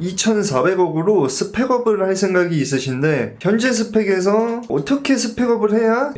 2,400억으로 스펙업을 할 생각이 있으신데 현재 스펙에서 어떻게 스펙업을 해야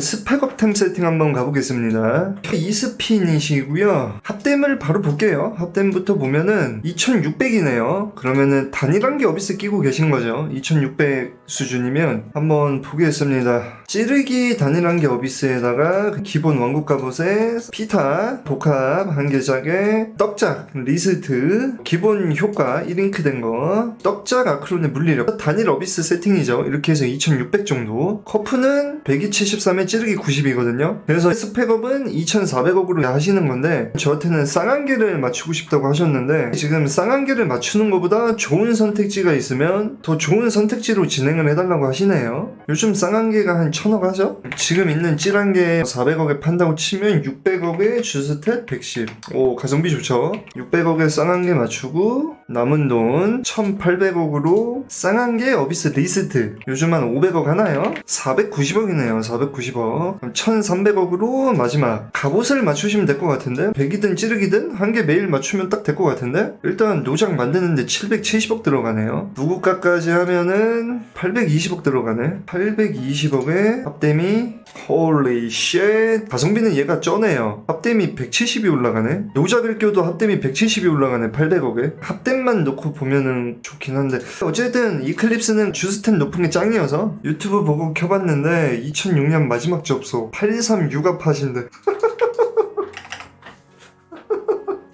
스펙업템 세팅 한번 가보겠습니다. 이스핀이시고요. 합댐을 바로 볼게요. 합댐부터 보면은 2600이네요. 그러면은 단일한 게 어비스 끼고 계신 거죠. 2600 수준이면 한번 보겠습니다. 찌르기 단일한 게 어비스에다가 그 기본 왕국 갑옷에 피타, 복합, 한계작에 떡작, 리스트, 기본 효과 1링크 된 거, 떡작 아크론의 물리력, 단일 어비스 세팅이죠. 이렇게 해서 2600 정도. 커프는 173에 찌르기 90이거든요. 그래서 스펙업은 2400억으로 하시는 건데, 저한테는 쌍한계를 맞추고 싶다고 하셨는데, 지금 쌍한계를 맞추는 것보다 좋은 선택지가 있으면 더 좋은 선택지로 진행을 해달라고 하시네요. 요즘 쌍한계가 한 1000억 하죠? 지금 있는 찌란계 400억에 판다고 치면 600억에 주스탯 110. 오, 가성비 좋죠? 600억에 쌍한계 맞추고, 남은 돈 1800억으로 쌍한계 어비스 리스트. 요즘 한 500억 하나요? 490억이네요, 490억. 그럼 1300억으로 마지막. 갑옷을 맞추시면 될 것 같은데? 100이든 찌르기든 한 개 매일 맞추면 딱 될 것 같은데? 일단 노장 만드는데 770억 들어가네요. 누구까까지 하면은 820억 들어가네. 820억에 합댐이 홀리 쉣 가성비는 얘가 쩌네요. 합댐이 170이 올라가네. 노작을 껴도 합댐이 170이 올라가네. 800억에. 합댐 만 놓고 보면은 좋긴 한데. 어쨌든 이클립스는 주스템 높은 게 짱이어서 유튜브 보고 켜봤는데 2006년 마지막 접속. 823 육아팟인데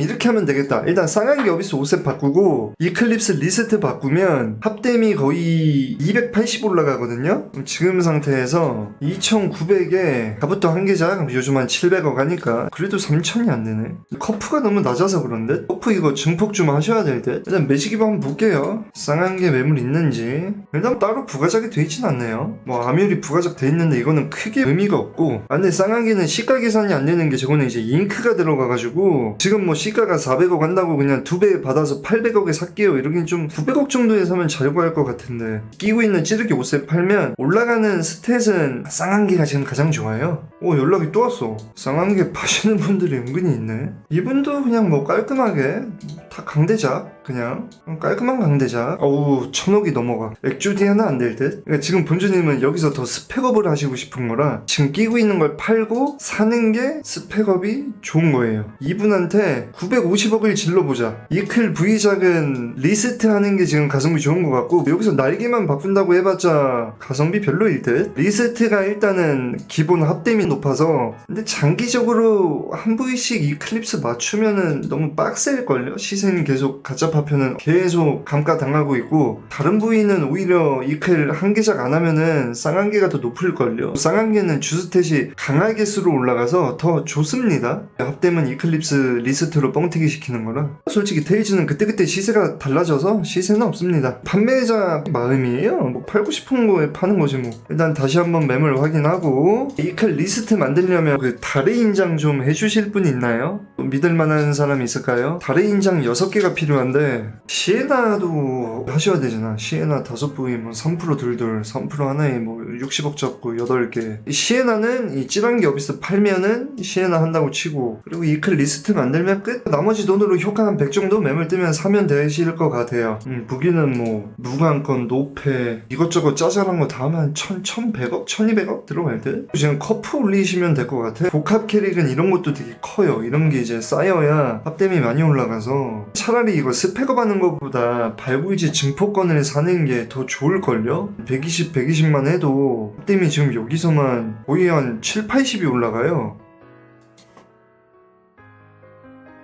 이렇게 하면 되겠다. 일단 쌍한개 어비스 5셋 바꾸고 이클립스 리스트 바꾸면 합댐이 거의 280 올라가거든요. 지금 상태에서 2900에 가부터 한 개자 요즘 한 700억 하니까 그래도 3000이 안 되네. 커프가 너무 낮아서 그런데 커프 이거 증폭 좀 하셔야 될 듯. 일단 매직입 한번 볼게요. 쌍한개 매물 있는지 일단 따로 부가작이 돼 있진 않네요. 뭐 아뮤리 부가작 돼 있는데 이거는 크게 의미가 없고 아 근데 쌍한개는 시가 계산이 안 되는 게 저거는 이제 잉크가 들어가가지고 지금 뭐 시가 가 400억 한다고 그냥 두 배 받아서 800억에 살게요. 이러긴 좀 900억 정도에 사면 잘 구할 것 같은데 끼고 있는 찌르기 옷을 팔면 올라가는 스탯은 쌍한개가 지금 가장 좋아요. 오 연락이 또 왔어. 쌍한개 파시는 분들이 은근히 있네. 이분도 그냥 뭐 깔끔하게 다 강대작 그냥 깔끔한 강대작 어우 천억이 넘어가. 액주디 하나 안 될 듯? 그러니까 지금 본주님은 여기서 더 스펙업을 하시고 싶은 거라 지금 끼고 있는 걸 팔고 사는 게 스펙업이 좋은 거예요. 이분한테 950억을 질러보자. 이클 V작은 리스트 하는 게 지금 가성비 좋은 것 같고 여기서 날개만 바꾼다고 해봤자 가성비 별로일 듯? 리스트가 일단은 기본 합댐이 높아서 근데 장기적으로 한 부위씩 이클립스 맞추면은 너무 빡셀걸요? 시세는 계속 가짜 파편은 계속 감가당하고 있고 다른 부위는 오히려 이클 한 개작 안 하면은 쌍한 개가 더 높을걸요. 쌍한 개는 주스탯이 강하게 수로 올라가서 더 좋습니다. 합댐은 이클립스 리스트로 뻥튀기 시키는 거라. 솔직히 테이즈는 그때그때 시세가 달라져서 시세는 없습니다. 판매자 마음이에요. 뭐 팔고 싶은 거에 파는 거지 뭐. 일단 다시 한번 매물 확인하고 이클 리스트 만들려면 그 달의 인장 좀 해주실 분 있나요? 믿을 만한 사람이 있을까요? 달의 인장 6개가 필요한데 시에나도 하셔야 되잖아. 시에나 5부위 뭐 3% 둘둘 3% 하나에 뭐 60억 잡고 8개. 시에나는 이 찌랑기 어비스 팔면은 시에나 한다고 치고 그리고 이 클 리스트 만들면 끝. 나머지 돈으로 효과 한 100 정도 매물 뜨면 사면 되실 것 같아요. 음, 무기는 뭐 무관건 노페 이것저것 짜잘한 거 다 하면 1000, 1100억 1200억 들어갈 듯? 지금 커프 올리시면 될 것 같아. 복합 캐릭은 이런 것도 되게 커요. 이런 게 이제 쌓여야 합댐이 많이 올라가서 차라리 이거 스 펙업 하는 것보다 발구이지 증폭권을 사는 게 더 좋을걸요? 120 120만 해도 합댐이 지금 여기서만 거의 한 7, 80이 올라가요.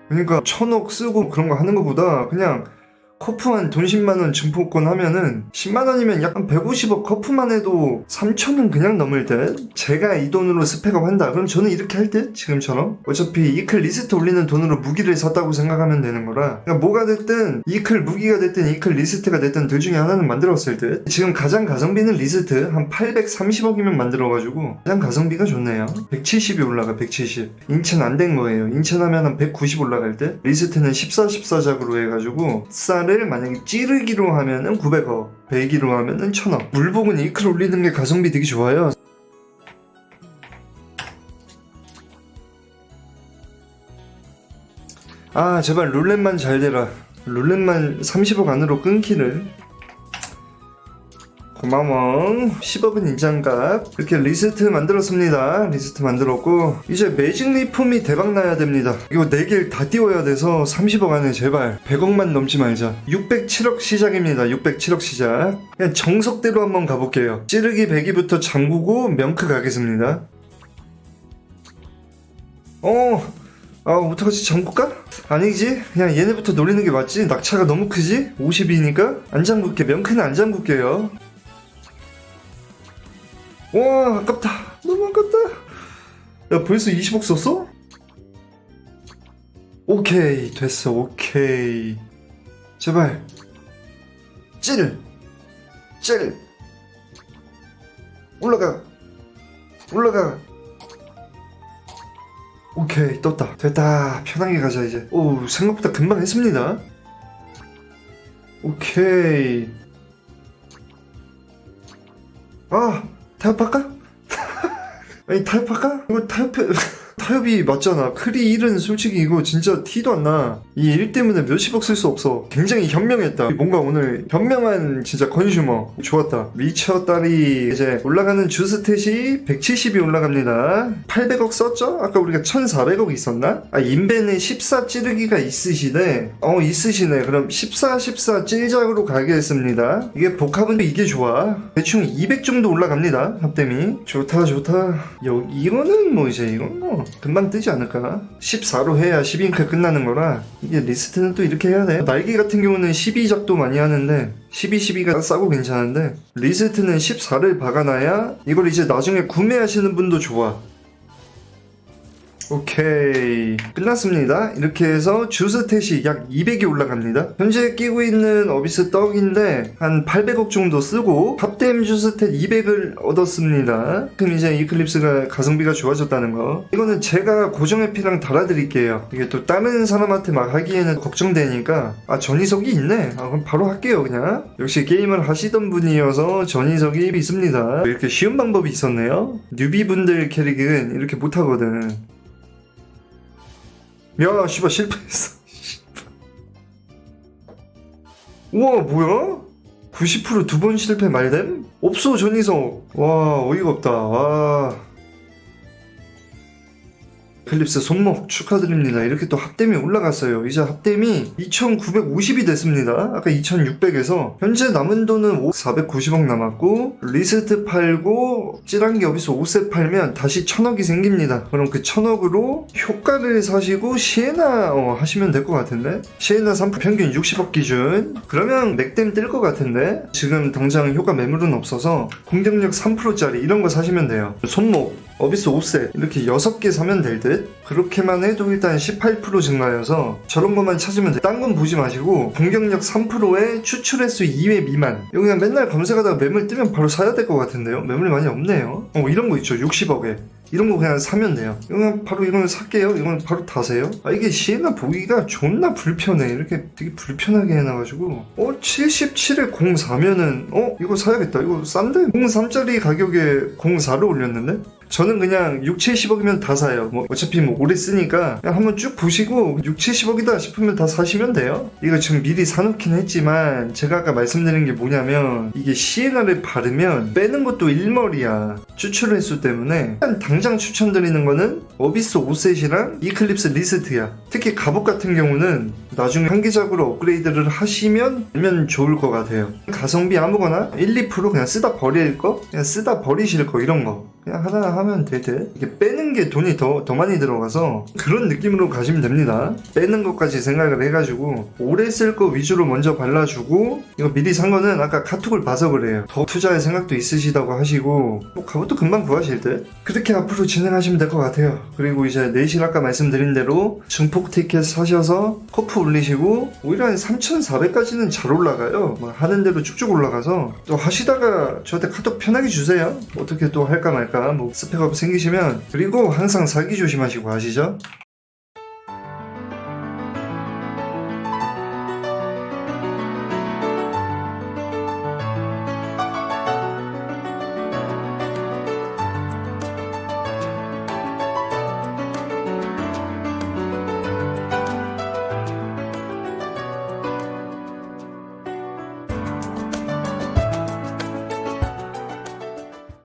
그러니까 천억 쓰고 그런 거 하는 것보다 그냥 커프만 돈 10만원 증폭권 하면은 10만원이면 약간 150억 커프만 해도 3천은 그냥 넘을 듯? 제가 이 돈으로 스펙업 한다. 그럼 저는 이렇게 할 듯? 지금처럼? 어차피 이클 리스트 올리는 돈으로 무기를 샀다고 생각하면 되는 거라. 그러니까 뭐가 됐든 이클 무기가 됐든 이클 리스트가 됐든 둘 중에 하나는 만들었을 듯? 지금 가장 가성비는 리스트 한 830억이면 만들어가지고 가장 가성비가 좋네요. 170이 올라가 170 인천 안 된 거예요. 인천 하면 한 190 올라갈 때 리스트는 14, 14작으로 해가지고 쌀을 만약에 찌르기로 하면은 900억 100기로 하면은 1000억. 물복은 이클 올리는 게 가성비 되게 좋아요. 아 제발 룰렛만 잘 되라. 룰렛만 30억 안으로 끊기를 고마워 10억은 인장값 이렇게 리스트 만들었습니다 리스트 만들었고 이제 매직 리폼이 대박 나야 됩니다 이거 4개를 다 띄워야 돼서 30억 안에 제발 100억만 넘지 말자 607억 시작입니다 607억 시작 그냥 정석대로 한번 가볼게요 찌르기 100이부터 잠그고 명크 가겠습니다 어 아, 어떡하지? 잠글까? 아니지? 그냥 얘네부터 노리는 게 맞지? 낙차가 너무 크지? 50이니까? 안 잠글게. 명크는 안 잠글게요. 와, 아깝다. 너무 아깝다. 야, 벌써 20억 썼어? 오케이, 됐어, 오케이. 제발. 찌를! 찌를! 올라가! 올라가! 오케이 떴다 됐다 편하게 가자 이제 오 생각보다 금방 했습니다 오케이 아 타협할까? 아니 타협할까? 이거 타협 타협이 맞잖아. 크리 1은 솔직히 이거 진짜 티도 안 나 이 일 때문에 몇십억 쓸 수 없어. 굉장히 현명했다. 뭔가 오늘 현명한 진짜 컨슈머. 좋았다. 미쳤다리 이제 올라가는 주스탯이 170이 올라갑니다. 800억 썼죠? 아까 우리가 1400억 있었나? 아 인벤에 14 찌르기가 있으시네. 어 있으시네. 그럼 14 14 찔작으로 가겠습니다. 이게 복합은 이게 좋아. 대충 200 정도 올라갑니다. 합댐이. 좋다 좋다. 여, 이거는 뭐 이제 이건 뭐 금방 뜨지 않을까? 14로 해야 10잉크 끝나는 거라 이게 리스트는 또 이렇게 해야 돼. 날개 같은 경우는 12 작도 많이 하는데 12, 12가 싸고 괜찮은데 리스트는 14를 박아놔야 이걸 이제 나중에 구매하시는 분도 좋아 오케이. 끝났습니다. 이렇게 해서 주스탯이 약 200이 올라갑니다. 현재 끼고 있는 어비스 떡인데 한 800억 정도 쓰고 합댐 주스탯 200을 얻었습니다. 그럼 이제 이클립스가 가성비가 좋아졌다는 거. 이거는 제가 고정 해피랑 달아드릴게요. 이게 또 다른 사람한테 막 하기에는 걱정되니까 아 전이석이 있네. 아 그럼 바로 할게요 그냥. 역시 게임을 하시던 분이어서 전이석이 있습니다. 이렇게 쉬운 방법이 있었네요. 뉴비분들 캐릭은 이렇게 못하거든 야, 씨발 실패했어. 우와, 뭐야? 90%두 번 실패 말됨? 없어, 전이석. 와, 어이가 없다. 와. 클립스 손목 축하드립니다. 이렇게 또 합댐이 올라갔어요. 이제 합댐이 2,950이 됐습니다. 아까 2,600에서 현재 남은 돈은 490억 남았고 리스트 팔고 찌란기 어비스 5세 팔면 다시 1,000억이 생깁니다. 그럼 그 1,000억으로 효과를 사시고 시에나 어, 하시면 될 것 같은데 시에나 3 평균 60억 기준 그러면 맥댐 뜰 것 같은데 지금 당장 효과 매물은 없어서 공격력 3%짜리 이런 거 사시면 돼요. 손목 어비스 5세 이렇게 6개 사면 될 듯? 그렇게만 해도 일단 18% 증가여서 저런 것만 찾으면 돼. 딴 건 보지 마시고 공격력 3%에 추출 횟수 2회 미만 이거 그냥 맨날 검색하다가 매물 뜨면 바로 사야 될 것 같은데요? 매물이 많이 없네요. 어 이런 거 있죠 60억에 이런 거 그냥 사면 돼요. 이건 바로 이거는 살게요. 이건 바로 타세요. 아 이게 시에나 보기가 존나 불편해. 이렇게 되게 불편하게 해놔가지고 어 77에 04면은 어 이거 사야겠다. 이거 싼데 03짜리 가격에 04를 올렸는데 저는 그냥 6, 70억이면 다 사요. 뭐 어차피 뭐 오래 쓰니까 그냥 한번 쭉 보시고 6, 70억이다 싶으면 다 사시면 돼요. 이거 지금 미리 사놓긴 했지만 제가 아까 말씀드린 게 뭐냐면 이게 시에나를 바르면 빼는 것도 일머리야. 추출 횟수 때문에 일단 당장 추천드리는 거는 어비스 5셋이랑 이클립스 리스트야. 특히 갑옷 같은 경우는 나중에 한계작으로 업그레이드를 하시면 면 좋을 것 같아요. 가성비 아무거나 1, 2% 그냥 쓰다 버릴 거, 그냥 쓰다 버리실 거 이런 거. 그냥 하나 하면 될 듯. 이게 빼는 게 돈이 더, 더 많이 들어가서 그런 느낌으로 가시면 됩니다. 빼는 것까지 생각을 해가지고 오래 쓸 거 위주로 먼저 발라주고 이거 미리 산 거는 아까 카톡을 봐서 그래요. 더 투자할 생각도 있으시다고 하시고 뭐 갑옷도 금방 구하실 듯. 그렇게 앞으로 진행하시면 될 것 같아요. 그리고 이제 내실 아까 말씀드린 대로 증폭 티켓 사셔서 커프 올리시고 오히려 한 3,400까지는 잘 올라가요. 뭐 하는 대로 쭉쭉 올라가서 또 하시다가 저한테 카톡 편하게 주세요. 어떻게 또 할까 말까 뭐 스펙업 생기시면 그리고 항상 사기 조심하시고 아시죠?